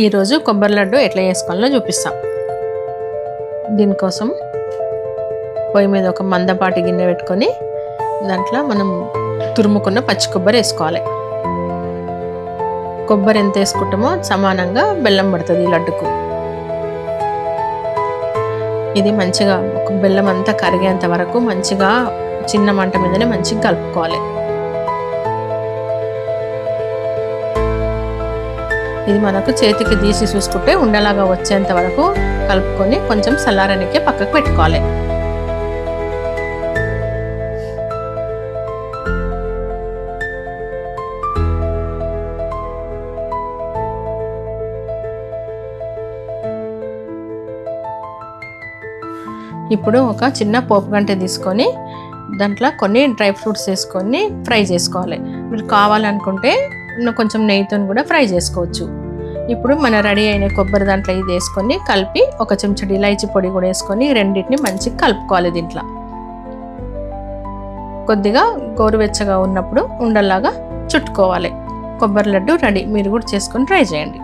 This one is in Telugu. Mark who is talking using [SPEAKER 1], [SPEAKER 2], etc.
[SPEAKER 1] ఈరోజు కొబ్బరి లడ్డు ఎట్లా చేసుకోవాలో చూపిస్తాం. దీనికోసం పొయ్యి మీద ఒక మందపాటి గిన్నె పెట్టుకొని దాంట్లో మనం తురుముకున్న పచ్చి కొబ్బరి వేసుకోవాలి. కొబ్బరి ఎంత వేసుకుంటామో సమానంగా బెల్లం పడుతుంది ఈ లడ్డుకు. ఇది మంచిగా ఒక బెల్లం అంతా కరిగేంత వరకు మంచిగా చిన్న మంట మీదనే మంచిగా కలుపుకోవాలి. ఇది మనకు చేతికి తీసి చూసుకుంటే ఉండలాగా వచ్చేంత వరకు కలుపుకొని కొంచెం చల్లారనికి పక్కకు పెట్టుకోవాలి. ఇప్పుడు ఒక చిన్న పోపు గంట తీసుకొని దాంట్లో కొన్ని డ్రై ఫ్రూట్స్ వేసుకొని ఫ్రై చేసుకోవాలి. మీరు కావాలనుకుంటే కొంచెం నెయ్యితో కూడా ఫ్రై చేసుకోవచ్చు. ఇప్పుడు మన రెడీ అయిన కొబ్బరి దాంట్లో ఇది వేసుకొని కలిపి ఒక చెంచడి ఇలాచి పొడి కూడా వేసుకొని రెండింటిని మంచిగా కలుపుకోవాలి దీంట్లో. కొద్దిగా గోరువెచ్చగా ఉన్నప్పుడు ఉండలాగా చుట్టుకోవాలి. కొబ్బరి లడ్డు రెడీ. మీరు కూడా చేసుకొని ట్రై చేయండి.